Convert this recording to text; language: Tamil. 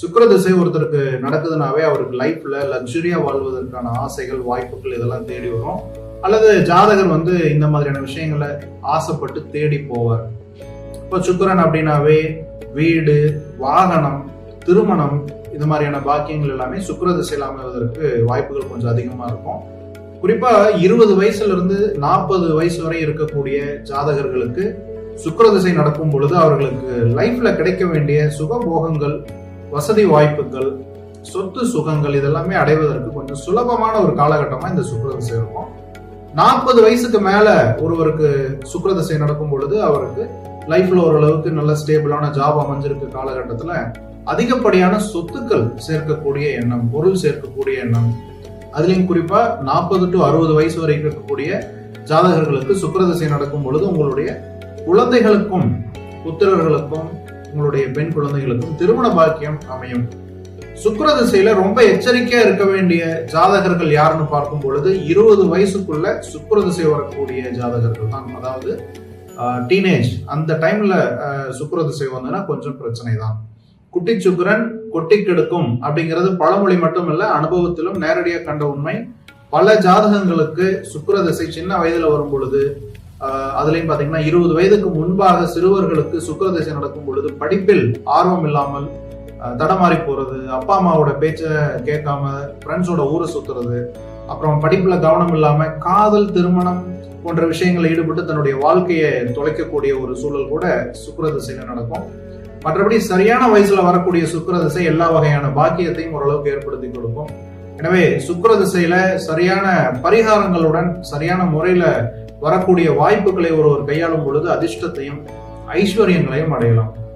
சுக்கிர திசை ஒருத்தருக்கு நடக்குதுனாவே அவருக்கு லைஃப்ல லக்ஸுரியா வாழ்வதற்கான ஆசைகள் வாய்ப்புகள் இதெல்லாம் தேடி வரும். அல்லது ஜாதகர் வந்து இந்த மாதிரியான விஷயங்களை ஆசைப்பட்டு தேடி போவார். இப்போ சுக்கரன் அப்படின்னாவே வீடு வாகனம் திருமணம் இந்த மாதிரியான பாக்கியங்கள் எல்லாமே சுக்கிர திசையில் அமைவதற்கு வாய்ப்புகள் கொஞ்சம் அதிகமா இருக்கும். குறிப்பா இருபது வயசுல இருந்து நாற்பது வயசு வரை இருக்கக்கூடிய ஜாதகர்களுக்கு சுக்கிர திசை நடக்கும் பொழுது அவர்களுக்கு லைஃப்ல கிடைக்க வேண்டிய சுகபோகங்கள் வசதி வாய்ப்புகள் சொத்து சுகங்கள் இதெல்லாமே அடைவதற்கு கொஞ்சம் சுலபமான ஒரு காலகட்டமா இந்த சுக்கரதசை இருக்கும். நாற்பது வயசுக்கு மேல ஒருவருக்கு சுக்கரதசை நடக்கும் பொழுது அவருக்கு லைஃப்ல ஓரளவுக்கு நல்ல ஸ்டேபிளான ஜாப் அமைஞ்சிருக்க காலகட்டத்துல அதிகப்படியான சொத்துக்கள் சேர்க்கக்கூடிய எண்ணம் பொருள் சேர்க்கக்கூடிய எண்ணம். அதுலயும் குறிப்பா நாற்பது டு அறுபது வயசு வரைக்கும் இருக்கக்கூடிய ஜாதகர்களுக்கு சுக்கரதசை நடக்கும் பொழுது உங்களுடைய குழந்தைகளுக்கும் புத்திரர்களுக்கும் உங்களுடைய பெண் குழந்தைகளுக்கும் திருமண பாக்கியம் அமையும். சுக்கர திசையில ரொம்ப எச்சரிக்கையா இருக்க வேண்டிய ஜாதகர்கள் யாருன்னு பார்க்கும் பொழுது இருபது வயசுக்குள்ள சுக்கர திசை வரக்கூடிய ஜாதகர்கள் தான். அதாவது டீனேஜ் அந்த டைம்ல சுக்கர திசை வந்ததுன்னா கொஞ்சம் பிரச்சனை தான். குட்டி சுக்கரன் கொட்டி கெடுக்கும் அப்படிங்கிறது பழமொழி மட்டும் இல்ல அனுபவத்திலும் நேரடியாக கண்ட உண்மை. பல ஜாதகங்களுக்கு சுக்கர திசை சின்ன வயதுல வரும் பொழுது அதுலயும் பாத்தீங்கன்னா இருபது வயதுக்கு முன்பாக சிறுவர்களுக்கு சுக்கரதிசை நடக்கும் பொழுது படிப்பில் ஆர்வம் இல்லாமல் தடமாறி போறது அப்பா அம்மாவோட பேச்ச கேட்காம ஃப்ரெண்ட்ஸோட ஊரை சுத்துறது அப்புறம் படிப்புல கவனம் இல்லாம காதல் திருமணம் போன்ற விஷயங்களை ஈடுபட்டு தன்னுடைய வாழ்க்கையை தொலைக்கக்கூடிய ஒரு சூழல் கூட சுக்கிர திசையில நடக்கும். மற்றபடி சரியான வயசுல வரக்கூடிய சுக்கிர திசை எல்லா வகையான பாக்கியத்தையும் ஓரளவுக்கு ஏற்படுத்தி கொடுக்கும். எனவே சுக்கர திசையில சரியான பரிகாரங்களுடன் சரியான முறையில வரக்கூடிய வாய்ப்புகளை ஒருவர் கையாளும் பொழுது அதிர்ஷ்டத்தையும் ஐஸ்வர்யங்களையும் அடையலாம்.